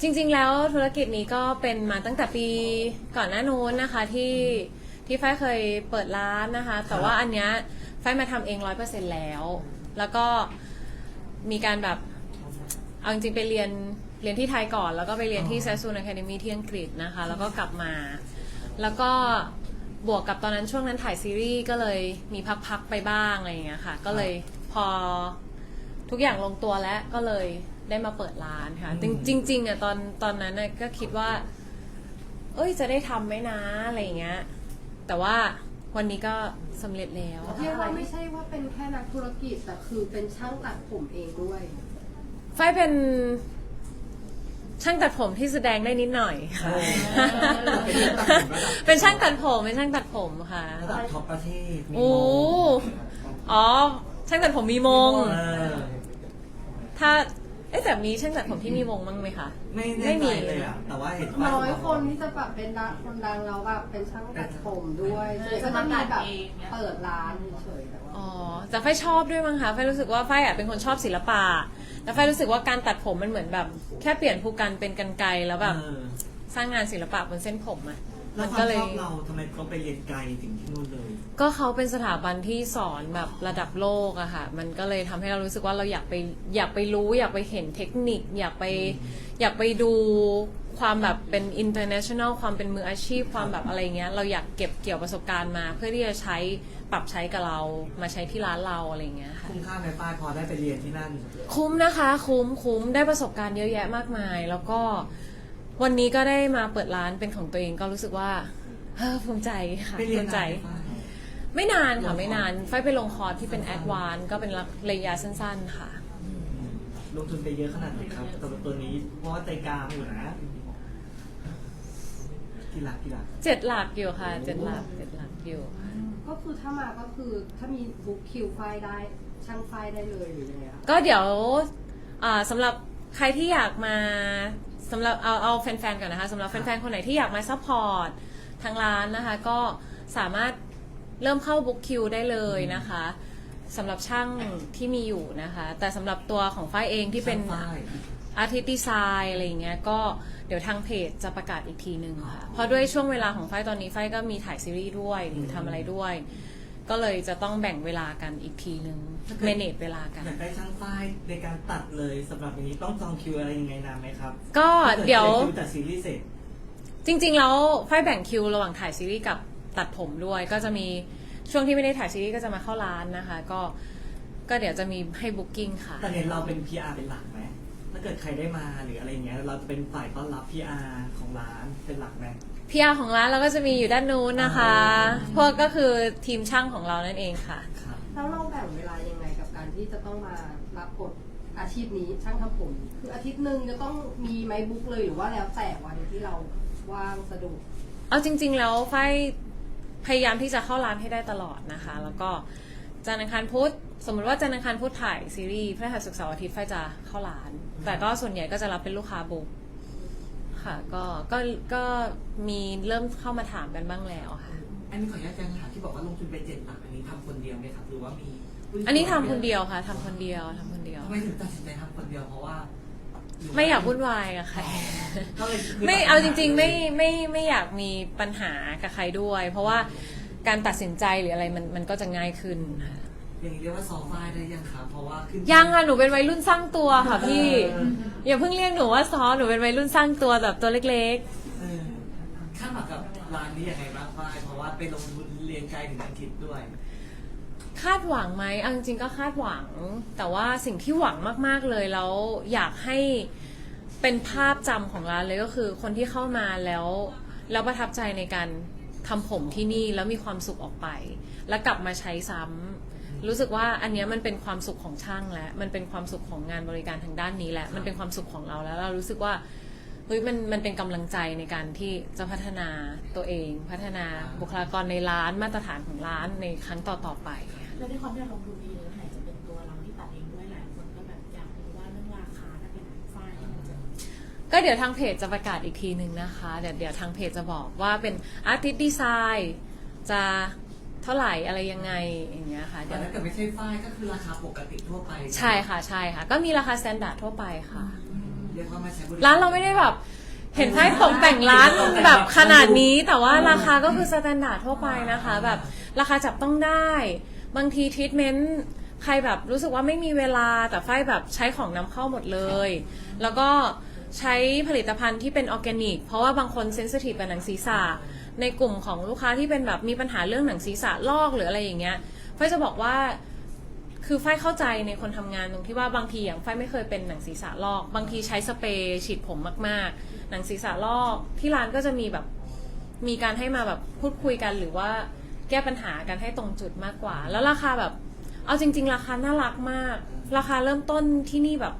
จริงๆ แล้วธุรกิจนี้ก็เป็นมาตั้งแต่ปีก่อนหน้านู้นนะคะที่ที่ฝ้ายเคยเปิดร้านนะคะ แต่ว่าอันเนี้ยฝ้ายมาทำเองร้อยเปอร์เซ็นแล้ว แล้วก็มีการแบบเอาจริงๆไปเรียนเรียนที่ไทยก่อน แล้วก็ไปเรียนที่ s a s s o o n Academy ที่อังกฤษนะคะ แล้วก็กลับมา แล้วก็บวกกับตอนนั้นช่วงนั้นถ่ายซีรีส์ก็เลยมีพักๆไปบ้างอะไรอย่างเงี้ยค่ะ ก็เลยพอทุกอย่างลงตัวแล้วก็เลย ได้มาเปิดร้านค่ะ อืม จริงจริงๆอะตอนตอนนั้นน่ะก็คิดว่า เอ้ยจะได้ทำไหมนะอะไรอย่างเงี้ย แต่ว่าวันนี้ก็สำเร็จแล้ว เรียกว่าไม่ใช่ว่าเป็นแค่นักธุรกิจแต่คือเป็นช่างตัดผมเองด้วย ฝ้ายเป็นช่างตัดผมที่แสดงได้นิดหน่อยค่ะ เป็นเรื่องตัดผมระดับเป็นช่างตัดผมเป็นช่างตัดผมค่ะ ระดับท็อปประเทศมีโอ้โมอ๋อ ช่างตัดผมมีมง เออถ้า เอ๊ะแต่มีช่างตัดผมที่มีมงมั้งไหมคะ ไม่ไม่ไม่มีมีเลยอะแต่ว่าเห็นน้อยคนที่จะแบบเป็นดาคนดังแล้วแบบเป็นช่างตัดผมด้วยส่วนใหญ่ก็จะมีแบบเปิดร้านเฉยๆแต่ว่า อ๋อแต่ไฟชอบด้วยมั้งคะไฟรู้สึกว่าไฟอะเป็นคนชอบศิลปะแล้วไฟรู้สึกว่าการตัดผมมันเหมือนแบบ แค่เปลี่ยนภูกันเป็นกันไกรแล้วแบบเออสร้างงานศิลปะบนเส้นผมอะ แล้มัวนความก็เลชย อบเราทำไมเขาไปเรียนไกลถึงที่นู่นเลย ก็เขาเป็นสถาบันที่สอนแบบระดับโลกอะค่ะ มันก็เลยทำให้เรารู้สึกว่าเราอยากไปอยากไปรู้อยากไปเห็นเทคนิค อยากไปอยากไปดูความแบบเป็น international ความเป็นมืออาชีพความแบบอะไรเงี้ย เราอยากเก็บเกี่ยวประสบการณ์มา เพื่อที่จะใช้ปรับใช้กับเรามาใช้ที่ร้านเราอะไรเงี้ยค่ะ คุ้มค่าไหมป้ายพอได้ไปเรียนที่นั่น คุ้มนะคะ คุ้มคุ้มได้ประสบการณ์เยอะแยะมากมาย แล้วก็ วันนี้ก็ได้มาเปิดร้านเป็นของตัวเองก็รู้สึกว่าเฮ้อภูมิใจค่ะไปเรียภูนมิใจนานไหมป้ายไม่นานค่ะ ไม่นานไฟไปลงคอร์สที่เป็นแอดวานก็เป็นระยะสั้น ๆค่ะ ลงทุนไปเยอะขนาดไหนครับสำหรับตัวนี้เพราะว่าใจกลางอยู่นะกี่หลักกี่หลักเจ็ดหลักอยู่ค่ะเจ็ดหลักเจ็ดหลักอยู่ค่ะ ก็คือถ้ามาก็คือถ้ามีบุ๊กคิวไฟล์ได้ช่างไฟล์ได้เลยหรือยังไงคะก็เดี๋ยวอ่าสำหรับใครที่อยากมา สำหรับเอาเอาแฟนๆก่อนนะคะสำหรับแฟนๆคนไหนที่อยากมาซัพพอร์ตทางร้านนะคะ ก็สามารถเริ่มเข้าบุ๊กคิวได้เลยนะคะสำหรับช่างที่มีอยู่นะคะ แต่สำหรับตัวของฝ้ายเองที่เป็นช่างฝ้าย อาร์ติสดีไซน์อะไรอย่างเงี้ยก็เดี๋ยวทางเพจจะประกาศอีกทีหนึ่งค่ะ เพราะด้วยช่วงเวลาของฝ้ายตอนนี้ฝ้ายก็มีถ่ายซีรีส์ด้วยหรือทำอะไรด้วย ก็เลยจะต้องแบ่งเวลากันอีกทีหนึ่งเมเนจเวลากัน อยากได้ช่างฝ้ายในการตัดเลยสำหรับอย่างนี้ต้องจองคิวอะไรยังไงนานไหมครับก็ถ้ากิเดี๋ยวคิวตัดซีรีส์เสร็จ จริง ๆ แล้วฝ้ายแบ่งคิวระหว่างถ่ายซีรีส์กับตัดผมด้วย ก็จะมีช่วงที่ไม่ได้ถ่ายซีรีส์ก็จะมาเข้าร้านนะคะ ก็ก็เดี๋ยวจะมีให้บุ๊กิ้งค่ะ แต่เนี่ยเราเป็น PR เป็นหลักไหมถ้าเกิดใครได้มาหรืออะไรเงี้ยเราจะเป็นฝ่ายต้อนรับ PR ของร้านเป็นหลักไหม พีอาของร้านเราก็จะมีอยู่ด้านนู้นนะคะอ๋อพวกก็คือทีมช่างของเรานั่นเองค่ะครับแล้วเราแบ่งเวลายังไงกับการที่จะต้องมารับบทอาชีพนี้ช่างทำผม คืออาทิตย์หนึ่งจะต้องมีไหมบุ๊กเลยหรือว่าแล้วแต่วันที่เราว่างสะดวกเอาจริง ๆ แล้วไฟพยายามที่จะเข้าร้านให้ได้ตลอดนะคะ แล้วก็จันทร์อังคารพุธสมมติว่าจันทร์อังคารพุธถ่ายซีรีส์พฤหัสศุกร์เสาร์อาทิตย์ไฟจะเข้าร้าน แต่ก็ส่วนใหญ่ก็จะรับเป็นลูกค้าบุ๊ก ค่ะ ก็ก็ก็มีเริ่มเข้ามาถามกันบ้างแล้วค่ะ อันนี้ขออนุญาตแจ้งถามที่บอกว่าลงทุนไปเจ็ดหลักอันนี้ทำคนเดียวไหมครับหรือว่ามีหุ้อันนี้ทำคนเดียวค่ะทำคนเดียวทำคนเดียว ทำไมถึงตัดสินใจทำคนเดียวเพราะว่าหรืว่ไม่อยากวุ่นวายกับใคร ก็เลยไม่เอาจริงๆไม่ไม่ไม่อยากมีปัญหากับใครด้วย เพราะว่าการตัดสินใจหรืออะไรมันมันก็จะง่ายขึ้นค่ะ อย่างนี้เรียกว่าซอฟต์ไฟล์ได้ยังครับเพราะว่าขึ้นยังอะหนูเป็นวัยรุ่นสร้างตัวค่ะ พี่เอออย่าเพิ่งเรียกหนูว่าซอหนูเป็นวัยรุ่นสร้างตัวแบบตัวเล็กเออคาดหวังกับร้านนี้ยังไงบ้างฝ้ายเพราะว่าไปลงทุนเรียนไกลถึงอังกฤษด้วย ๆ คาดหวังไหมเอาจริงๆก็คาดหวัง แต่ว่าสิ่งที่หวังมากๆเลยแล้วอยากให้เป็นภาพจำของร้านเลยก็คือคนที่เข้ามาแล้วแล้วประทับใจในการทำผมที่นี่แล้วมีความสุขออกไป แล้วกลับมาใช้ซ้ำ รู้สึกว่าอันเนี้ยมันเป็นความสุขของช่างแล้วมันเป็นความสุขของงานบริการทางด้านนี้แหละมันเป็นความสุขของเราแล้วเรารู้สึกว่าเฮ้ยมันมันเป็นกำลังใจในการที่จะพัฒนาตัวเอง พัฒนาบุคลากรในร้านมาตรฐานของร้านในครั้งต่อๆไป แล้วด้วยความที่เราลงทุนเยอะไหนจะเป็นตัวเราที่ตัดเองด้วยหลายคนก็แบบอยากรู้ว่าเรื่องราคาถ้าเป็นฝ้ายที่มันจะก็เดี๋ยวทางเพจจะประกาศอีกทีหนึ่งนะคะ เดี๋ยวเดี๋ยวทางเพจจะบอกว่าเป็นอาร์ติสต์ดีไซน์จะ ท่าไหร่อะไรยังไงอย่างเงี้ยค่ะแต่เดี๋ยวถ้าเกิดไม่ใช่ฝ้ายก็คือราคาปกติทั่วไปใช่ค่ะใช่ค่ะ ก็มีราคาสแตนดาร์ดทั่วไปค่ะอเรียกว่ามาใช้บริกร้านเราไม่ได้แบบเห็นไฟตกแต่งร้านแบบขนาดนี้ แต่ว่าราคาก็คือสแตนดาร์ดทั่วไปนะคะ แบบราคาจับต้องได้ บางทีทรีทเมนต์ใครแบบรู้สึกว่าไม่มีเวลาแต่ไฟแบบใช้ของนำเข้าหมดเลย แล้วก็ใช้ผลิตภัณฑ์ที่เป็นออร์แกนิก เพราะว่าบางคนเซนซิทีฟกับหนังศีรษะ ในกลุ่มของลูกค้าที่เป็นแบบมีปัญหาเรื่องหนังศีรษะลอกหรืออะไรอย่างเงี้ยไฟจะบอกว่าคือฝ้ายเข้าใจในคนทำงานตรงที่ว่าบางทีอย่างฝ้ายไม่เคยเป็นหนังศีรษะลอก บางทีใช้สเปรย์ฉีดผมมาก ๆ หนังศีรษะลอกที่ร้านก็จะมีแบบมีการให้มาแบบพูดคุยกันหรือว่าแก้ปัญหากันให้ตรงจุดมากกว่า แล้วราคาแบบ เอาจริง ๆ ราคาน่ารักมาก ราคาเริ่มต้นที่นี่แบบ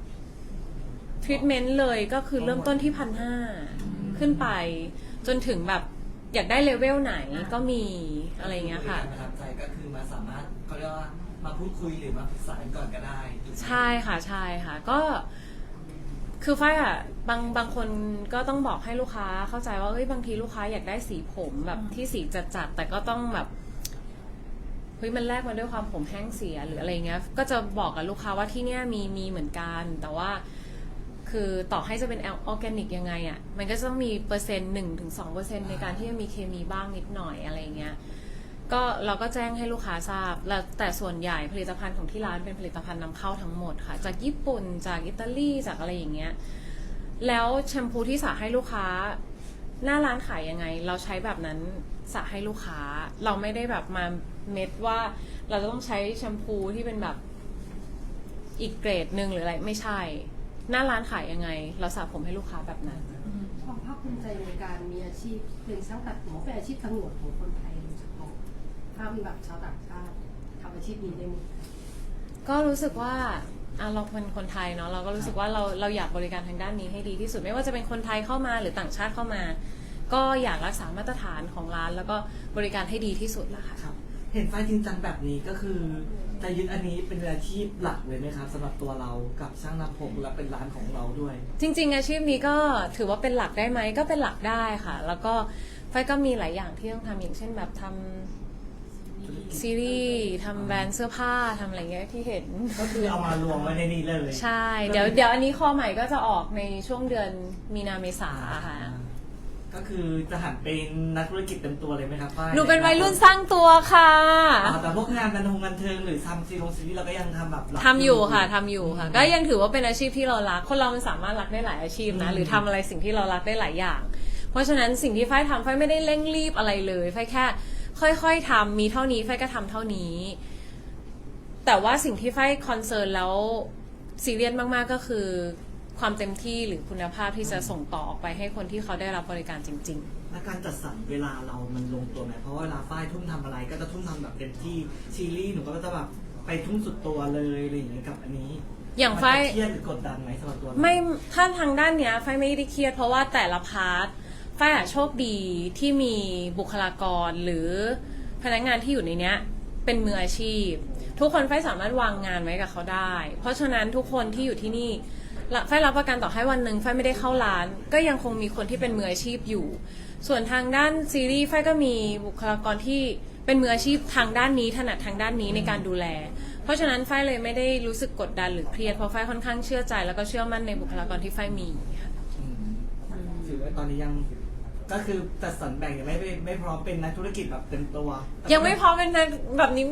ทรีทเมนต์เลยก็คือเริ่มต้นที่พันห้าขึ้นไป จนถึงแบบ อยากได้เลเวลไหนก็มีอะไรอย่างเงี้ยค่ะประทับใจก็คือมาสามารถเขาเรียกว่ามาพูดคุยหรือมาปรึกษากันก่อนก็ได้ถูกไหม ใช่ค่ะใช่ค่ะก็คือฝ้ายอะบางบางคนก็ต้องบอกให้ลูกค้าเข้าใจว่าเฮ้ยบางทีลูกค้าอยากได้สีผมแบบที่สีจัดๆแต่ก็ต้องแบบเฮ้ยมันแลกมาด้วยความผมแห้งเสียหรืออะไรเงี้ยก็จะบอกกับลูกค้าว่าที่เนี้ยมีมีเหมือนกัน แต่ว่า คือต่อให้จะเป็นออร์แกนิกยังไงอะ่ะมันก็จะต้องมีเปอร์เซ็นต์หนึ่งถึงสองเปอร์เซ็นต์ในการที่จะมีเคมีบ้างนิดหน่อยอะไรเงี้ยก็เราก็แจ้งให้ลูกค้าทราบแล้วแต่ส่วนใหญ่ผลิตภัณฑ์ของที่ร้านเป็นผลิตภัณฑ์นำเข้าทั้งหมดค่ะ จากญี่ปุ่นจากอิตาลีจากอะไรอย่างเงี้ยแล้วแชมพูที่สระให้ลูกค้า หน้าร้านขายยังไง เราใช้แบบนั้นสระให้ลูกค้า เราไม่ได้แบบมาเม็ดว่า เราจะต้องใช้แชมพูที่เป็นแบบอีกเกรดหนึ่งหรืออะไรไม่ใช่ หน้าร้านขายยังไง เราสระผมให้ลูกค้าแบบนั้น ความภาคภูมิใจในการมีอาชีพเป็นช่างตัดผมเป็นอาชีพสงวนของคนไทยโดยเฉพาะถ้ามีแบบชาวต่างชาติทำอาชีพนี้ได้หมดก็รู้สึกว่าอะเราเป็นคนไทยเนาะเราก็รู้สึกว่าเราเราอยากบริการทางด้านนี้ให้ดีที่สุดไม่ว่าจะเป็นคนไทยเข้ามาหรือต่างชาติเข้ามา ก็อยากรักษามาตรฐานของร้าน แล้วก็บริการให้ดีที่สุดละค่ะครับ เห็นไฟจริงจังแบบนี้ก็คือจะยึดอันนี้เป็นอาชีพหลักเลยไหมครับสำหรับตัวเรากับช่างนำผมและเป็นร้านของเราด้วย จริง ๆ อาชีพนี้ก็ถือว่าเป็นหลักได้ไหมก็เป็นหลักได้ค่ะ แล้วก็ไฟก็มีหลายอย่างที่ต้องทำอย่างเช่นแบบทำซีรีส์ทำแบรนด์เสื้อผ้าทำอะไรเงี้ยที่เห็น ก็คือเอามารวมไว้ในนี้เลย ใช่ เดี๋ยวเดี๋ยวอันนี้ข้อใหม่ก็จะออกในช่วงเดือนมีนาเมษาค่ะ ก็คือจะหันเป็นนักธุรกิจเต็มตัวเลยไหมครับฝ้ายหนูเป็นวัยรุ่นสร้างตัวค่ะ อ๋อแต่พวกงานบันเทิงบันเทิงหรือทำซีรีส์ซีรีส์เราก็ยังทำแบบรับทำอยู่ค่ะทำอยู่ค่ะ ก็ยังถือว่าเป็นอาชีพที่เรารัก คนเรามันสามารถรักได้หลายอาชีพนะอืมหรือทำอะไรสิ่งที่เรารักได้หลายอย่าง เพราะฉะนั้นสิ่งที่ฝ้ายทำฝ้ายไม่ได้เร่งรีบอะไรเลยฝ้ายแค่ ค่อย ๆทำมีเท่านี้ฝ้ายก็ทำเท่านี้ แต่ว่าสิ่งที่ฝ้ายคอนเซิร์นแล้วซีเรียสมากๆก็คือ ความเต็มที่หรือคุณภาพที่จะส่งต่อออกไปให้คนที่เขาได้รับบริการจริง ๆ และการจัดสรรเวลาเรามันลงตัวไหมเพราะว่าเวลาฝ้ายทุ่มทำอะไรก็จะทุ่มทำแบบเต็มที่ซีรีส์หนูก็จะแบบไปทุ่มสุดตัวเลยอะไรอย่างเงี้ยกับอันนี้อย่างฝ้าย มันจะเครียดหรือกดดันไหมสำหรับตัวเราไม่ถ้าทางด้านเนี้ยไฟไม่ได้เครียดเพราะว่าแต่ละพาร์ทไฟอะโชคดีที่มีบุคลากรหรือพนักงานที่อยู่ในเนี้ยเป็นมืออาชีพ ทุกคนไฟสามารถวางงานไว้กับเขาได้ เพราะฉะนั้นทุกคนที่อยู่ที่นี่ ละไฟรับประกันต่อให้วันหนึ่งไฟไม่ได้เข้าร้าน ก็ยังคงมีคนที่เป็นมืออาชีพอยู่ ส่วนทางด้านซีรีส์ไฟก็มีบุคลากรที่เป็นมืออาชีพทางด้านนี้ถนัดทางด้านนี้ในการดูแล เพราะฉะนั้นไฟเลยไม่ได้รู้สึกกดดันหรือเครียดเพราะไฟค่อนข้างเชื่อใจ แล้วก็เชื่อมั่นในบุคลากรที่ไฟมีค่ะอืมถือว่าตอนนี้ยังก็คือจัดสรรแบ่งยังไม่ไม่ไม่พร้อมเป็นนักธุรกิจแบบเต็มตัว ยังไม่พร้อมเป็นนักแบบนี้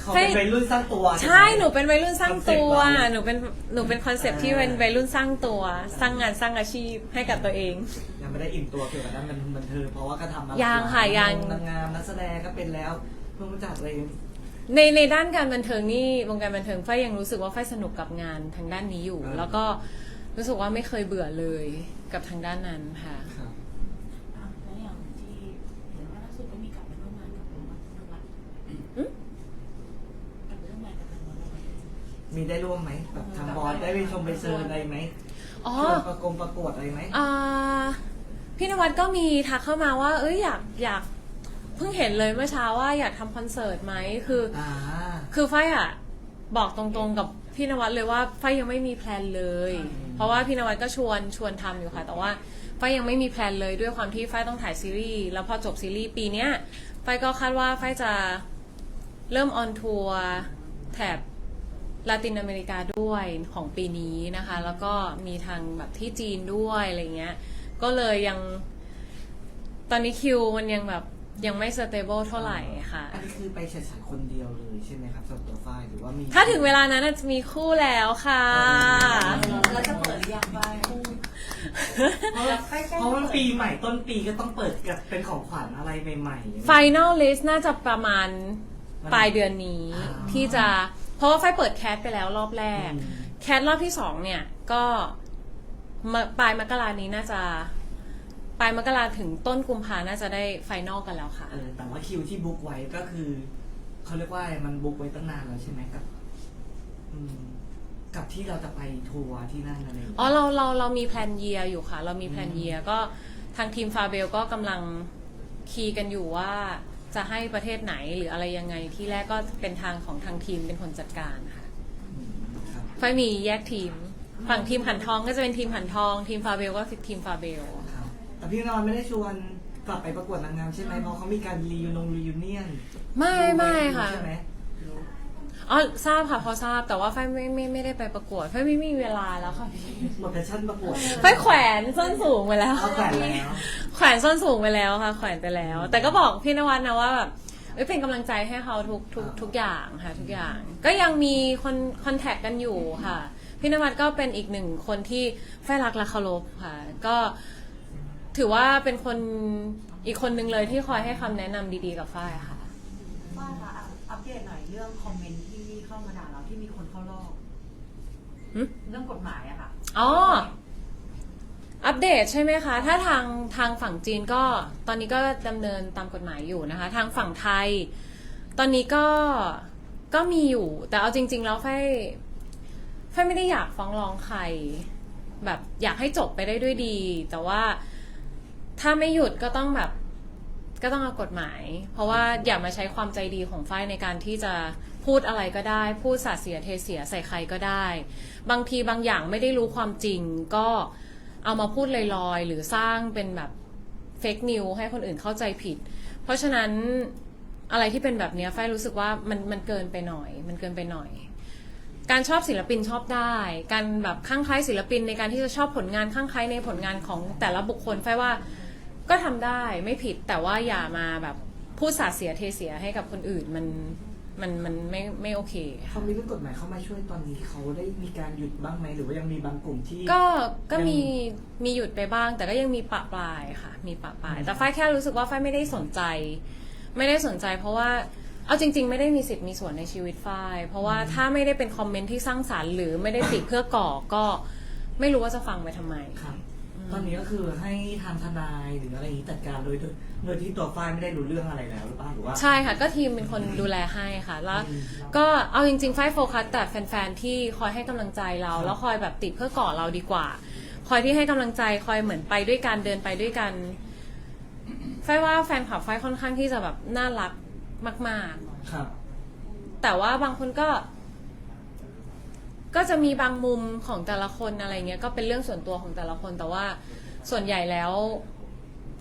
เขาเป็นวัยรุ่นสร้างตัวใช่หนูเป็นวัยรุ่นสร้างตัวคอนเซ็ปต์เราหนูเป็นหนูเป็นคอนเซปต์ที่อ่าเป็นวัยรุ่นสร้างตัว สร้างงานสร้างอาชีพให้กับตัวเอง ยังไม่ได้อิ่มตัวเกี่ยวกับด้านบันเทิงเพราะว่าก็ทำมายังค่ะยังนางงามนักแสดงก็เป็นแล้วเพิ่งรู้จักอะไรในในด้านการบันเทิงนี่วงการบันเทิงไฟยังรู้สึกว่าไฟสนุกกับงานทางด้านนี้อยู่อ่าแล้วก็รู้สึกว่าไม่เคยเบื่อเลยกับทางด้านนั้นค่ะครับอะแล้วอย่างที่เห็นว่าล่าสุดก็มีกลับไปร่วมงานกับทางวัดทางวัด อืม กลับไปร่วมงานกับทางวัดเราไหม มีได้ร่วมไหมแบบทางบอสได้ไปชมไปเชิญอะไรไหมอ๋อชวนประกงประกวดอะไรไหม อ่าพี่นวัดก็มีทักเข้ามาว่า เอ้ยอยากอยากเพิ่งเห็นเลยเมื่อเช้าว่าอยากทำคอนเสิร์ตไหมคือ อ่า คือไฟอะบอกตรงๆกับพี่นวัดเลยว่าไฟยังไม่มีแพลนเลย เพราะว่าพี่นวัดก็ชวนชวนทำอยู่ค่ะ แต่ว่าไฟยังไม่มีแพลนเลยด้วยความที่ไฟต้องถ่ายซีรีส์แล้วพอจบซีรีส์ปีเนี้ยไฟก็คาดว่าไฟจะเริ่มออนทัวร์แถบ ลาตินอเมริกาด้วยของปีนี้นะคะ แล้วก็มีทางแบบที่จีนด้วยอะไรเงี้ย ก็เลยยัง ตอนนี้คิวมันยังแบบยังไม่สเตเบิลเท่าไหร่ค่ะ อันนี้คือไปเฉยๆคนเดียวเลยใช่ไหมครับสำหรับตัวฝ้ายหรือว่ามีถ้าถึงเวลานั้นอาจจะมีคู่แล้วค่ะแล้วจะเปิดหรือยังไปเพราะว่าเพราะว่าปีใหม่ต้นปีก็ต้องเปิดกับเป็นของขวัญอะไรใหม่ๆ Final List น่าจะประมาณปลายเดือนนี้อ่าที่จะ เพราะว่าไฟเปิดแคสไปแล้วรอบแรกอืมแคสรอบที่สองเนี่ยก็มะปลายมกรานี้น่าจะปลายมกราถึงต้นกุมภาน่าจะได้ไฟนอลกันแล้วค่ะ เออแต่ว่าคิวที่บุ๊กไว้ก็คือเขาเรียกว่าอะไรมันบุ๊กไว้ตั้งนานแล้วใช่ไหมกับ อืม กับที่เราจะไปทัวร์ที่นั่นอะไรอย่างเงี้ย อ๋อเราเราเรามีแพลนเยียอยู่ค่ะ เรามีแพลนเยียก็ทางทีมฟาเบลก็กำลังคีย์กันอยู่ว่า จะให้ประเทศไหนหรืออะไรยังไงที่แรกก็เป็นทางของทางทีมเป็นคนจัดการค่ะอืมครับไฟมีแยกทีม ฝั่งทีมขันทองก็จะเป็นทีมขันทอง ทีมฟาเบลก็ทีมฟาเบลครับแต่พี่นอนไม่ได้ชวนกลับไปประกวดนางงามใช่ไหมเพราะเขามีการรียูนงรียูเนียนไม่ไม่ค่ะใช่ไหม อ๋อทราบค่ะพอทราบแต่ว่าไฟไม่ไม่ไม่ได้ไปประกวดไฟไม่มีเวลาแล้วค่ะพี่หมดแพชชั่นประกวดไฟแขวนส้นสูงไปแล้ว เอาแขวนแล้ว แขวนส้นสูงไปแล้วค่ะ แขวนไปแล้ว แต่ก็บอกพี่นวัดนะว่าแบบเอ้ยเป็นกำลังใจให้เขาทุกทุกทุกอย่างค่ะทุกอย่าง ก็ยังมีคนคอนแทคกันอยู่ค่ะ พี่นวัดก็เป็นอีกหนึ่งคนที่ไฟรักและเคารพค่ะ ก็ถือว่าเป็นคนอีกคนนึงเลยที่คอยให้คำแนะนำดีๆกับฝ้ายค่ะ ว่าคะอะอัปเดตหน่อยเรื่องคอมเมนต์ที่เข้ามาด่าเราที่มีคนเข้ารอบหึ เรื่องกฎหมายอะค่ะอ๋อ อัปเดตใช่ไหมคะ ถ้าทางทางฝั่งจีนก็ตอนนี้ก็ดำเนินตามกฎหมายอยู่นะคะ ทางฝั่งไทย ตอนนี้ก็ก็มีอยู่ แต่เอาจริง ๆ แล้วไฟไฟไม่ได้อยากฟ้องร้องใคร แบบอยากให้จบไปได้ด้วยดี แต่ว่าถ้าไม่หยุดก็ต้องแบบ ก็ต้องเอากฎหมาย เพราะว่าอย่ามาใช้ความใจดีของไฟในการที่จะพูดอะไรก็ได้ พูดสาเสียเทเสียใส่ใครก็ได้ บางทีบางอย่างไม่ได้รู้ความจริง ก็เอามาพูดลอยๆ หรือสร้างเป็นแบบเฟกนิวให้คนอื่นเข้าใจผิด เพราะฉะนั้นอะไรที่เป็นแบบนี้ยไฟรู้สึกว่ามันมันเกินไปหน่อย มันเกินไปหน่อย การชอบศิลปินชอบได้ การแบบข้างคล้ายศิลปินในการที่จะชอบผลงานข้างคล้ายในผลงานของแต่ละบุคคลไฟว่า ก็ทำได้ไม่ผิดแต่ว่าอย่ามาแบบพูดสาดเสียเทเสียให้กับคนอื่นมันมันมันไม่ไม่โอเคค่ะเขามีเรื่องกฎหมายเข้ามาช่วยตอนนี้เขาได้มีการหยุดบ้างไหมหรือว่ายังมีบางกลุ่มที่ ก็ก็ยังมีมีหยุดไปบ้าง แต่ก็ยังมีปะปลายค่ะ มีปะปลาย แต่ฝ้ายแค่รู้สึกว่าฝ้ายไม่ได้สนใจ ไม่ได้สนใจ เพราะว่าเอาจริง ๆ ไม่ได้มีสิทธิ์มีส่วนในชีวิตฝ้ายเพราะว่าถ้าไม่ได้เป็นคอมเมนต์ที่สร้างสารรค์หรือไม่ได้ติเพื่อก่อก็ไม่รู้ว่าจะฟังไปทำไม ครับ ตอนนี้ก็คือให้ทางทนายหรืออะไรอย่างนี้จัดการโดยโดยโดยที่ตัวฝ้ายไม่ได้รู้เรื่องอะไรแล้วหรือเปล่าหรือว่า ใช่ค่ะ ก็ทีมเป็นคนดูแลให้ค่ะ แล้วอืมก็เอาจริงๆฝ้ายโฟกัสแต่แฟนๆ ที่คอยให้กำลังใจเรา แล้วคอยแบบติเพื่อก่อเราดีกว่า คอยที่ให้กำลังใจคอยเหมือนไปด้วยกันเดินไปด้วยกันฝ้ายว่าแฟนคลับฝ้ายค่อนข้างที่จะแบบน่ารักมาก ครับ ๆ แต่ว่าบางคนก็ ก็จะมีบางมุมของแต่ละคนอะไรเงี้ยก็เป็นเรื่องส่วนตัวของแต่ละคนแต่ว่าส่วนใหญ่แล้ว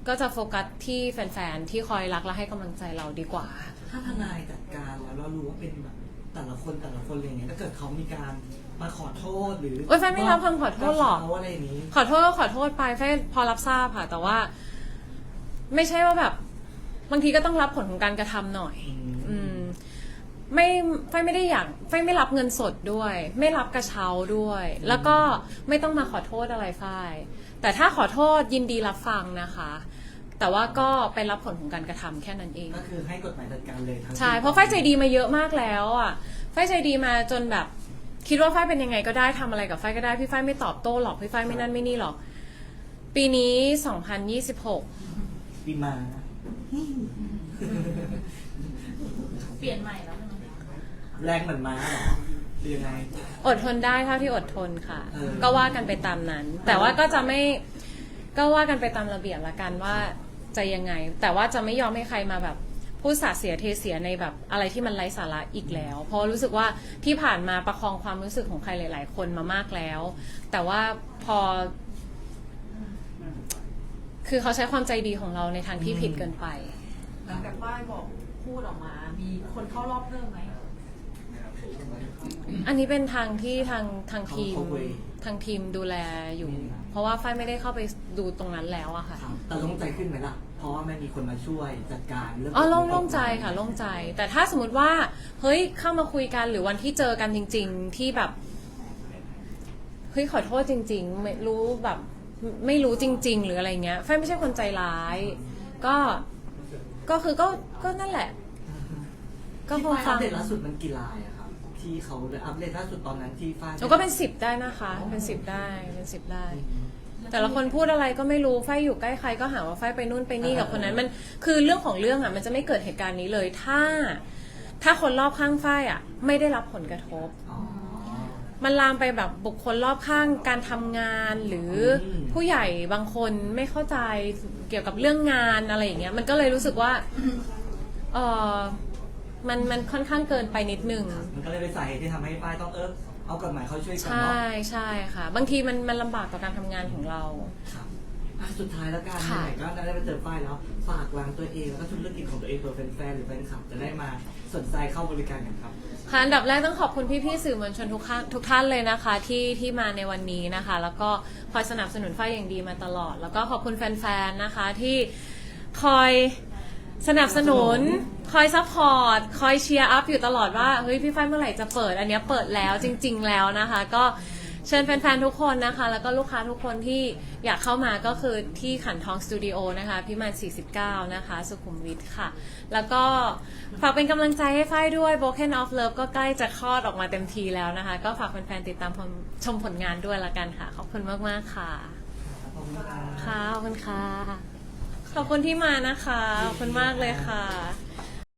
ก็จะโฟกัสที่แฟนๆที่คอยรักและให้กำลังใจเราดีกว่า ถ้าทนายจัดการแล้วเรารู้ว่าเป็นแบบแต่ละคนแต่ละคนอะไรอย่างเงี้ยถ้าเกิดเขามีการมาขอโทษหรือโอ๊ยแฟนไม่รับคำขอโทษหรอกเขาอะไรอย่างนี้ ขอโทษก็ขอโทษไปไฟพอรับทราบค่ะ แต่ว่า ไม่ใช่ว่าแบบ บางทีก็ต้องรับผลของการกระทำหน่อย อืม ไม่ไฟไม่ได้อยากไฟไม่รับเงินสดด้วย ไม่รับกระเช้าด้วย แล้วก็ไม่ต้องมาขอโทษอะไรไฟแต่ถ้าขอโทษยินดีรับฟังนะคะ แต่ว่าก็ไปรับผลของการกระทำแค่นั้นเอง ก็คือให้กฎหมายจัดการเลยทั้งใช่เพราะไฟใจดีมาเยอะมากแล้วอะไฟใจดีมาจนแบบ คิดว่าไฟเป็นยังไงก็ได้ทำอะไรกับไฟก็ได้พี่ไฟไม่ตอบโต้หรอกพี่ไฟไม่นั่นไม่นี่หรอก ปีนี้ 2026ปีมาเปลี่ยนใหม่แล้วใช่ไหม แรงเหมือนม้าเหรอหรือยังไง อดทนได้เท่าที่อดทนค่ะ เออ ก็ว่ากันไปตามนั้น แต่ว่าก็จะไม่ก็ว่ากันไปตามระเบียบละกันว่าจะยังไง แต่ว่าจะไม่ยอมให้ใครมาแบบพูดสาดเสียเทเสียในแบบอะไรที่มันไร้สาระอีกแล้ว เพราะรู้สึกว่าที่ผ่านมาประคองความรู้สึกของใครหลาย ๆ คนมามากแล้ว แต่ว่าพอ คือเขาใช้ความใจดีของเราในทางที่ผิดเกินไป หลังจากป้ายบอกพูดออกมา มีคนเข้ารอบเพิ่มไหม อันนี้เป็นทางที่ทางทางทีมเขาคุย ทางทีมดูแลอยู่ เพราะว่าฝ้ายไม่ได้เข้าไปดูตรงนั้นแล้วอะค่ะ ครับแต่โล่งใจขึ้นไหมล่ะ เพราะว่าไม่มีคนมาช่วยจัดการเรื่องอ๋อโล่งโล่งใจค่ะโล่งใจ แต่ถ้าสมมติว่าเฮ้ยเข้ามาคุยกันหรือวันที่เจอกันจริง ๆ ที่แบบเฮ้ยขอโทษจริง ๆ ไม่รู้แบบไม่รู้จริง ๆ หรืออะไรเงี้ยไฟไม่ใช่คนใจร้าย ก็ก็คือก็ก็นั่นแหละ ก็ที่คงฝ้ายฟัอังปเดตล่าสุดมันกี่ลายอะครับ ที่เขาอัปเดตล่าสุดตอนนั้นที่ฝ้ายแล้วก็เป็นสิบได้นะคะ เป็นสิบได้ เป็นสิบได้ แต่ละคนพูดอะไรก็ไม่รู้ไฟอยู่ใกล้ใครก็หาว่าไฟไปนู่นไปนี่กับคนนั้นมันคือเรื่องของเรื่องอะมันจะไม่เกิดเหตุการณ์นี้เลย ถ้า ถ้าคนรอบข้างไฟอะ ไม่ได้รับผลกระทบ อ๋อ มันลามไปแบบบุคคลรอบข้างการทำงานหรืออม ผู้ใหญ่บางคนไม่เข้าใจเกี่ยวกับเรื่องงานอะไรอย่างเงี้ยมันก็เลยรู้สึกว่า เออ มันมันค่อนข้างเกินไปนิดนึง มันก็เลยเป็นสาเหตุที่ทำให้ฝ้ายต้องเออเอากฎหมายเขาช่วยกันใช่เนาะใช่ค่ะ บางทีมันมันลำบากต่อการทำงานของเรา ครับอะสุดท้ายแล้วกันค่ะ ไหนๆก็ได้ไปเจอฝ้ายแล้วฝากร้านตัวเองแล้วก็ธุรกิจของตัวเองเผื่อแฟนๆหรือแฟนคลับจะได้มาสนใจเข้าบริการกันครับ ค่ะอันดับแรกต้องขอบคุณพี่ๆสื่อมวลชนทุกท่านทุกท่านเลยนะคะ ที่ที่มาในวันนี้นะคะ แล้วก็คอยสนับสนุนฝ้ายอย่างดีมาตลอด แล้วก็ขอบคุณแฟนๆนะคะที่คอย สนับสนุนคอยซัพพอร์ตคอยเชียร์อัพอยู่ตลอดว่าเฮ้ยพี่ฝ้ายเมื่อไหร่จะเปิด อันเนี้ยเปิดแล้วจริง ๆ แล้วนะคะ ก็เชิญแฟนๆทุกคนนะคะ แล้วก็ลูกค้าทุกคนที่อยากเข้ามาก็คือที่ขันทองสตูดิโอนะคะพิมาน 49 นะคะ สุขุมวิทค่ะ แล้วก็ฝากเป็นกำลังใจให้ฝ้ายด้วย Broken of Love ก็ใกล้จะคลอดออกมาเต็มทีแล้วนะคะ ก็ฝากแฟนๆติดตามชมผลงานด้วยละกันค่ะ ขอบคุณมากๆค่ะ ขอบคุณครับค่ะขอบคุณค่ะ ขอบคุณที่มานะคะ ขอบคุณมากเลยค่ะ